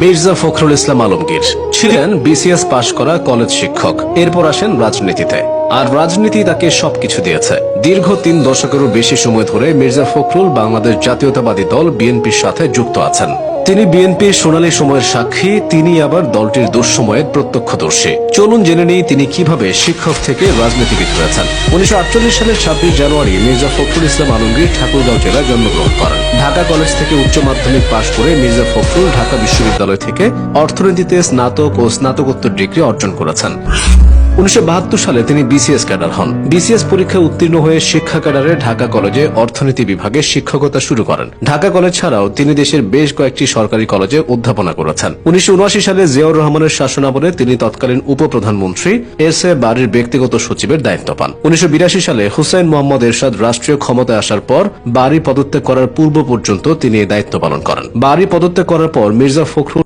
মির্জা ফখরুল ইসলাম আলমগীর ছিলেন বিসিএস পাশ করা কলেজ শিক্ষক। এরপর আসেন রাজনীতিতে। আর রাজনীতি তাকে সবকিছু দিয়েছে। দীর্ঘ তিন দশকেরও বেশি সময় ধরে মির্জা ফখরুল বাংলাদেশ জাতীয়তাবাদী দল বিএনপির সাথে যুক্ত আছেন। তিনি বিএনপির সোনালী সময়ের সাক্ষী, তিনি আবার দলটির দুঃসময়ের প্রত্যক্ষদর্শী। চলুন জেনে নিই তিনি কীভাবে শিক্ষক থেকে রাজনীতিবিদ হয়েছেন। উনিশশো আটচল্লিশ সালের ছাব্বিশ জানুয়ারি মির্জা ফখরুল ইসলাম আলমগীর ঠাকুরগাঁও জেলায় জন্মগ্রহণ করেন। ঢাকা কলেজ থেকে উচ্চ মাধ্যমিক পাশ করে মির্জা ফখরুল ঢাকা বিশ্ববিদ্যালয় থেকে অর্থনীতিতে স্নাতক ও স্নাতকোত্তর ডিগ্রি অর্জন করেছেন। উনিশশো সালে তিনি বিসিএস ক্যাডার হন। বিসিএস পরীক্ষায় উত্তীর্ণ হয়ে শিক্ষা ক্যাডারে ঢাকা কলেজে অর্থনীতি বিভাগে শিক্ষকতা শুরু করেন। ঢাকা কলেজ ছাড়াও তিনি দেশের বেশ কয়েকটি সরকারি কলেজে অধ্যাপনা করেছেন। উনিশশো সালে জিয়াউর রহমানের শাসনামলে তিনি তৎকালীন উপপ্রধানমন্ত্রী এস এ বাড়ির ব্যক্তিগত সচিবের দায়িত্ব পান। উনিশশো বিরাশি সালে হুসাইন মোহাম্মদ এরশাদ রাষ্ট্রীয় ক্ষমতায় আসার পর বাড়ি পদত্যাগ করার পূর্ব পর্যন্ত তিনি এই দায়িত্ব পালন করেন। বাড়ি পদত্যাগ করার পর মির্জা ফখরুল